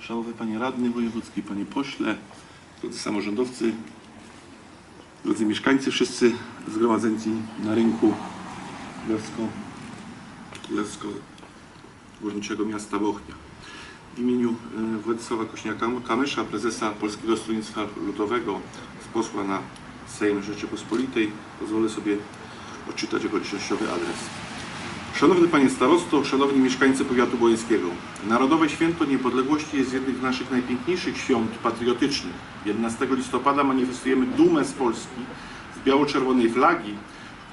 Szanowny Panie Radny Wojewódzki, Panie Pośle, drodzy samorządowcy, drodzy mieszkańcy, wszyscy zgromadzeni na rynku Królewsko, Królewsko Górniczego Miasta Bochnia. W imieniu e, Władysława Kośniaka-Kamysza, prezesa Polskiego Stronnictwa Ludowego, z posła na Sejm Rzeczypospolitej, pozwolę sobie odczytać okolicznościowy adres. Szanowny Panie Starosto, Szanowni Mieszkańcy Powiatu Bojeńskiego. Narodowe Święto Niepodległości jest jednym z naszych najpiękniejszych świąt patriotycznych. 11 listopada manifestujemy dumę z Polski, z biało-czerwonej flagi,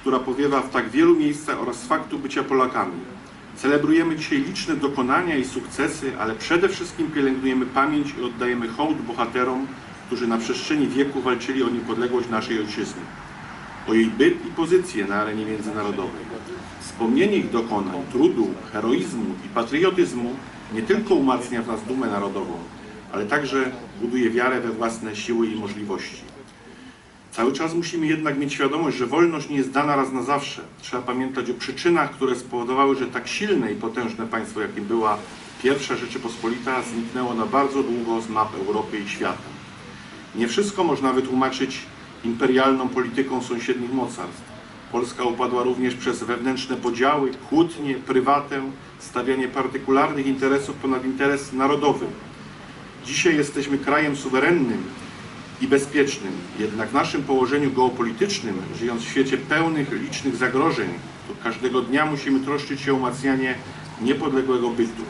która powiewa w tak wielu miejscach oraz z faktu bycia Polakami. Celebrujemy dzisiaj liczne dokonania i sukcesy, ale przede wszystkim pielęgnujemy pamięć i oddajemy hołd bohaterom, którzy na przestrzeni wieku walczyli o niepodległość naszej ojczyzny o jej byt i pozycję na arenie międzynarodowej. Wspomnienie ich dokonań, trudu, heroizmu i patriotyzmu nie tylko umacnia w nas dumę narodową, ale także buduje wiarę we własne siły i możliwości. Cały czas musimy jednak mieć świadomość, że wolność nie jest dana raz na zawsze. Trzeba pamiętać o przyczynach, które spowodowały, że tak silne i potężne państwo, jakim była pierwsza Rzeczypospolita, zniknęło na bardzo długo z map Europy i świata. Nie wszystko można wytłumaczyć imperialną polityką sąsiednich mocarstw. Polska upadła również przez wewnętrzne podziały, kłótnie, prywatę, stawianie partykularnych interesów ponad interes narodowy. Dzisiaj jesteśmy krajem suwerennym i bezpiecznym, jednak w naszym położeniu geopolitycznym, żyjąc w świecie pełnych licznych zagrożeń, to każdego dnia musimy troszczyć się o umacnianie niepodległego bytu.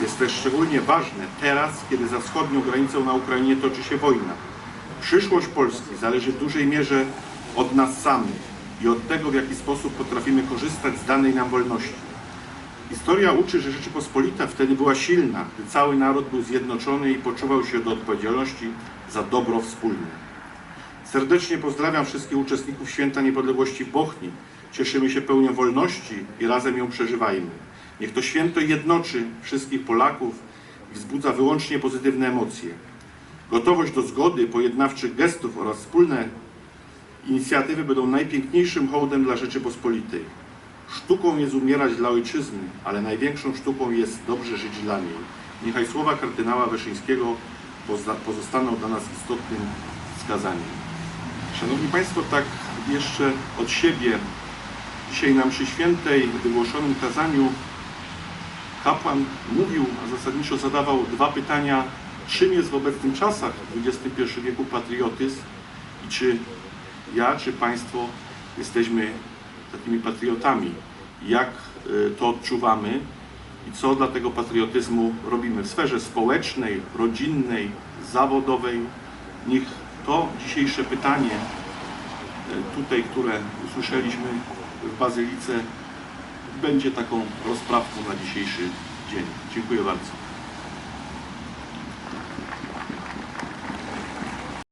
Jest też szczególnie ważne teraz, kiedy za wschodnią granicą na Ukrainie toczy się wojna. Przyszłość Polski zależy w dużej mierze od nas samych i od tego, w jaki sposób potrafimy korzystać z danej nam wolności. Historia uczy, że Rzeczypospolita wtedy była silna, gdy cały naród był zjednoczony i poczuwał się do odpowiedzialności za dobro wspólne. Serdecznie pozdrawiam wszystkich uczestników Święta Niepodległości w Bochni. Cieszymy się pełnią wolności i razem ją przeżywajmy. Niech to święto jednoczy wszystkich Polaków i wzbudza wyłącznie pozytywne emocje. Gotowość do zgody, pojednawczych gestów oraz wspólne inicjatywy będą najpiękniejszym hołdem dla Rzeczypospolitej. Sztuką jest umierać dla ojczyzny, ale największą sztuką jest dobrze żyć dla niej. Niechaj słowa kardynała Wyszyńskiego pozostaną dla nas istotnym wskazaniem. Szanowni Państwo, tak jeszcze od siebie, dzisiaj na mszy świętej wygłoszonym kazaniu kapłan mówił, a zasadniczo zadawał dwa pytania, czym jest w obecnych czasach XXI wieku patriotyzm i czy ja, czy Państwo jesteśmy takimi patriotami, jak y, to odczuwamy i co dla tego patriotyzmu robimy w sferze społecznej, rodzinnej, zawodowej. Niech to dzisiejsze pytanie y, tutaj, które usłyszeliśmy w Bazylice, będzie taką rozprawką na dzisiejszy dzień. Dziękuję bardzo.